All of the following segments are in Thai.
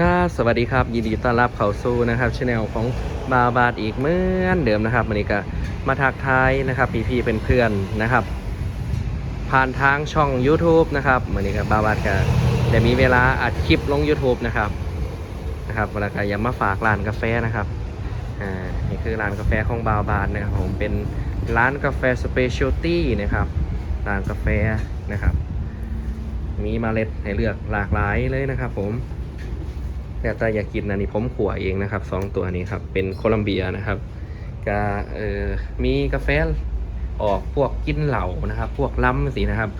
ครับสวัสดีครับ ยินดีต้อนรับเข้าสู่นะครับช anel ของบาบาดอีกเหมือนเดิมนะครับวันนี้ก็มาทักทายนะครับพี่ๆเป็นเพื่อนนะครับ ผ่านทางช่อง YouTube นะครับวันนี้ก็บาบาดก็จะมีเวลาอัดคลิปลง YouTube นะครับนะครับเวลาก็ยังมาฝากร้านกาแฟนะครับอ่านี่คือร้านกาแฟของบาบาดนะครับผมเป็นร้านกาแฟสเปเชียลตี้นะครับร้านกาแฟนะครับ มีเมล็ดให้เลือกหลากหลายเลยนะครับผม แต่ถ้าอยากกินอันนี้ผมขัวเองนะครับสองตัวนี้ครับเป็นโคลัมเบียนะครับก็เออมีกาแฟออกพวกกินเหล่านะครับ พวกล้ำสินะครับ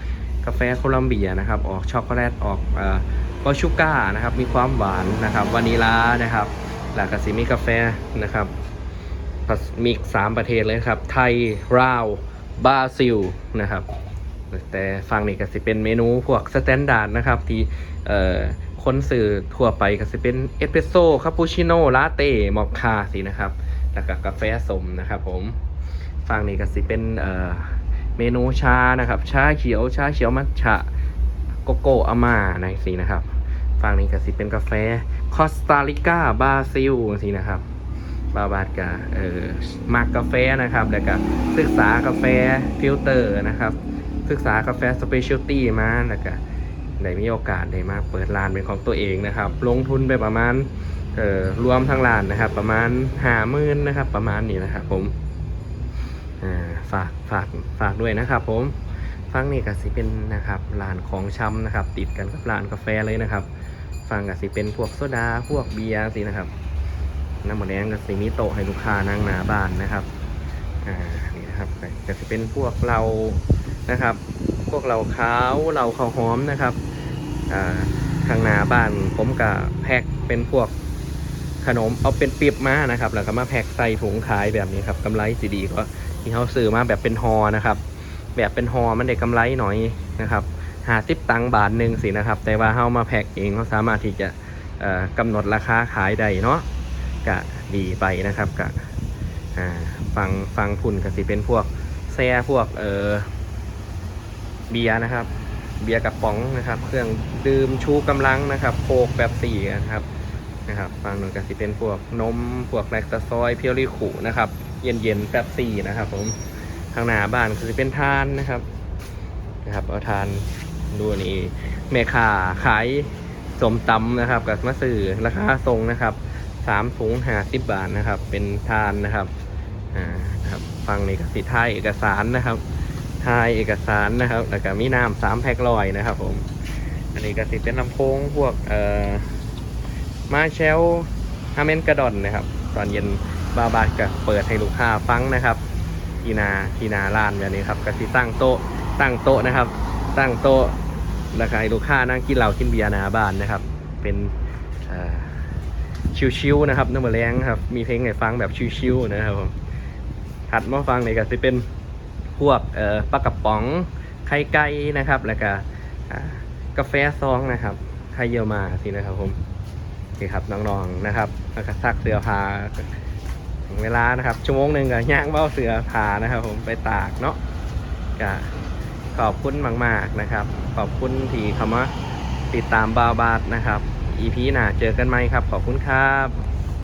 กาแฟโคลัมเบียนะครับ ออกช็อกโกแลตออกเอ่อก็ชูก้านะครับ มีความหวานนะครับวานิลานะครับแล้วก็สิมีกาแฟนะครับมีสามประเทศเลยครับ ไทยราวบราซิลนะครับ แต่ฟังนี่ก็สิเป็นเมนูพวกสแตนดาร์ดนะครับ ที่เอ่อคนสื่อทั่วไปก็สิเป็นเอสเปรสโซ่คาปูชิโน่ลาเต้มอคคาสินะครับ แล้วก็กาแฟสมนะครับผมฟังนี่ก็สิเป็นเอ่อเมนูชานะครับ ชาเขียว ชาเขียวมัทฉะโกโก้อาม่าในสินะครับฟังนี่ก็สิเป็นกาแฟคอสตาริกาบราซิลสินะครับบาบาดกะเออมักกาแฟนะครับ แล้วก็ศึกษากาแฟฟิลเตอร์นะครับ ศึกษากาแฟสเปเชียลตี้มาแล้วก็ได้มีโอกาสได้มาเปิดร้านเป็นของตัวเองนะครับ ลงทุนไปประมาณเอ่อรวมทั้งร้านนะครับ ประมาณหาหมื่นนะครับ ประมาณนี้นะครับผมฝากฝากฝากด้วยนะครับ ผมฟังนี่ก็สิเป็นนะครับร้านของชำนะครับ ติดกันกับร้านกาแฟเลยนะครับฟังก็สิเป็นพวกโซดาพวกเบียร์สินะครับน้ำหมดแดงก็สิมีโต๊ะให้ลูกค้านั่งหน้าบ้านนะครับอ่านี่นะครับก็จะเป็นพวกเรา นะครับ พวกเราขาวเราข้าวหอมนะครับอ่าทางหน้าบ้านผมก็แพ็คเป็นพวกขนมเอาเป็นปีบมานะครับ แล้วก็มาแพ็คใส่ถุงขายแบบนี้ครับกำไรสีดีก็ที่เขาซื้อมาแบบเป็นฮอนะครับ แบบเป็นฮอมันได้กำไรหน่อยนะครับหาสิบตังค์บาทหนึ่งสินะครับ แต่ว่าเขามาแพ็คเองเขาสามารถที่จะเอ่อกำหนดราคาขายได้เนาะก็ดีไปนะครับก็ฟังฟังพุ่นก็สิเป็นพวกแซ่พวกเออ เบียร์นะครับ เบียร์กับป๋องนะครับ เครื่องดื่มชูกำลังนะครับโคกแบบสี่นะครับนะครับฟังหนึ่งก็สิเป็นพวกนมพวกแลคตาซอยเพียวริขุนะครับ เย็นเย็นๆแบบสี่นะครับ ผมทางหน้าบ้านก็สิเป็นทานนะครับนะครับเอาทานดูนี่แม่ค้าขายสมตำนะครับ กับมาสื่อราคาทรงนะครับสามถุงห้าสิบบาทนะครับ เป็นทานนะครับอ่านะครับฟังนี่ก็สิท้ายเอกสารนะครับ ทายเอกสารนะครับ แล้วก็มีน้ำสามแพ็คลอยนะครับ ผม อันนี้ก็สิเป็นลำโพงพวกเอ่อมาเชลฮาเมนกระดอนนะครับ ตอนเย็นบาบาดก็เปิดให้ลูกค้าฟังนะครับ ทีนาทีนาร้านแบบนี้ครับก็สิตั้งโต๊ะตั้งโต๊ะนะครับ ตั้งโต๊ะแล้วก็ให้ลูกค้านั่งกินเหล้ากินเบียร์หน้าบ้านนะครับ เป็นชิวๆนะครับน้ำมะแรงครับ มีเพลงให้ฟังแบบชิวๆนะครับผมถัดมาฟังเลยก็จะเป็น พวกเอ่อปลากระป๋องไข่ไก่นะครับ แล้วก็กาแฟซองนะครับไข่เยี่ยวมาสินะครับผมนี่ครับน้องๆนะครับ แล้วก็ซักเสื้อผ้าถึงเวลานะครับ ชั่วโมงหนึ่งก็ย่างเบ้าเสื้อผ้านะครับ ผมไปตากเนาะก็ขอบคุณมาก ๆนะครับ ขอบคุณที่เข้ามาติดตามบาวบาทนะครับ EP หน้าเจอกันไหมครับ ขอบคุณครับ